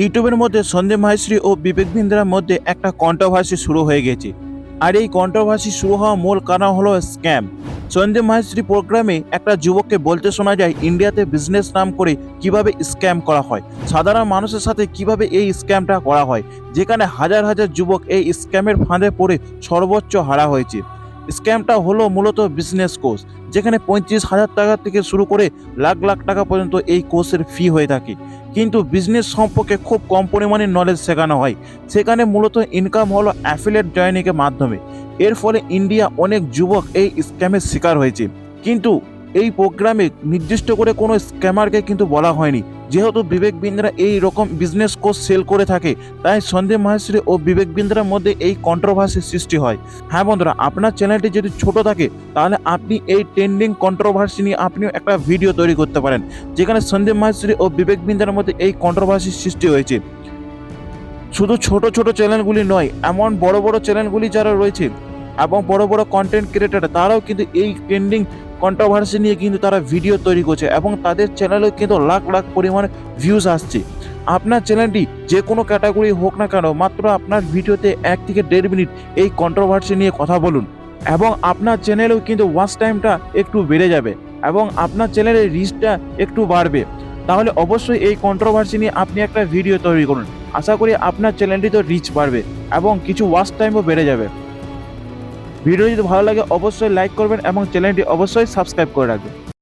ইউটিউবের মধ্যে সন্দীপ মাহেশ্রী ও বিবেক বিন্দ্রার মধ্যে একটা কন্ট্রোভার্সি শুরু হয়ে গেছে। আর এই কন্ট্রোভার্সি শুরু হওয়া মূল কারণ হলো স্ক্যাম সন্দীপ মাহেশ্রী প্রোগ্রামে একটা যুবককে বলতে শোনা যায়, ইন্ডিয়াতে বিজনেস নাম করে কীভাবে স্ক্যাম করা হয়? সাধারণ মানুষের সাথে কীভাবে এই স্ক্যামটা করা হয়? যেখানে হাজার হাজার যুবক এই স্ক্যামের ফাঁদে পড়ে সর্বোচ্চ হারা হয়েছে। স্ক্যামটা হলো মূলত বিজনেস কোর্স যেখানে পঁয়ত্রিশ হাজার টাকা থেকে শুরু করে লাখ লাখ টাকা পর্যন্ত এই কোর্সের ফি হয়ে থাকে। কিন্তু বিজনেস সম্পর্কে খুব কম পরিমাণে নলেজ শেখানো হয়। সেখানে মূলত ইনকাম হলো অ্যাফিলেট জয়নিকের মাধ্যমে। এর ফলে ইন্ডিয়া অনেক যুবক এই স্ক্যামের শিকার হয়েছে। কিন্তু এই প্রোগ্রামে নির্দিষ্ট করে কোনো স্ক্যামারকে কিন্তু বলা হয়নি। যেহেতু বিবেক বিন্দ্রা এই রকম বিজনেস কোর্স সেল করে থাকে, তাই সন্দীপ মাহেশ্রী ও বিবেক বিন্দ্রার মধ্যে এই কন্ট্রোভার্সির সৃষ্টি হয়। হ্যাঁ বন্ধুরা, আপনার চ্যানেলটি যদি ছোট থাকে, তাহলে আপনি এই ট্রেন্ডিং কন্ট্রোভার্সি নিয়ে আপনিও একটা ভিডিও তৈরি করতে পারেন, যেখানে সন্দীপ মাহেশ্রী ও বিবেক বিন্দ্রার মধ্যে এই কন্ট্রোভার্সির সৃষ্টি হয়েছে। শুধু ছোট ছোট চ্যানেলগুলি নয়, এমন বড় বড় চ্যানেলগুলি যারা রয়েছে এবং বড় বড় কন্টেন্ট ক্রিয়েটার তারাও কিন্তু এই ট্রেন্ডিং কন্ট্রোভার্সি নিয়ে কিন্তু তারা ভিডিও তৈরি করছে এবং তাদের চ্যানেলেও কিন্তু লাখ লাখ পরিমাণে ভিউজ আসছে। আপনার চ্যানেলটি যে কোনো ক্যাটাগরি হোক না কেন, মাত্র আপনার ভিডিওতে এক থেকে দেড় মিনিট এই কন্ট্রোভার্সি নিয়ে কথা বলুন এবং আপনার চ্যানেলেও কিন্তু ওয়াচ টাইমটা একটু বেড়ে যাবে এবং আপনার চ্যানেলের রিচটা একটু বাড়বে। তাহলে অবশ্যই এই কন্ট্রোভার্সি নিয়ে আপনি একটা ভিডিও তৈরি করুন। আশা করি আপনার চ্যানেলটি তো রিচ বাড়বে এবং কিছু ওয়াচ টাইমও বেড়ে যাবে। ভিডিও যদি ভালো লাগে অবশ্যই লাইক করবেন এবং চ্যানেলটি অবশ্যই সাবস্ক্রাইব করে রাখবেন।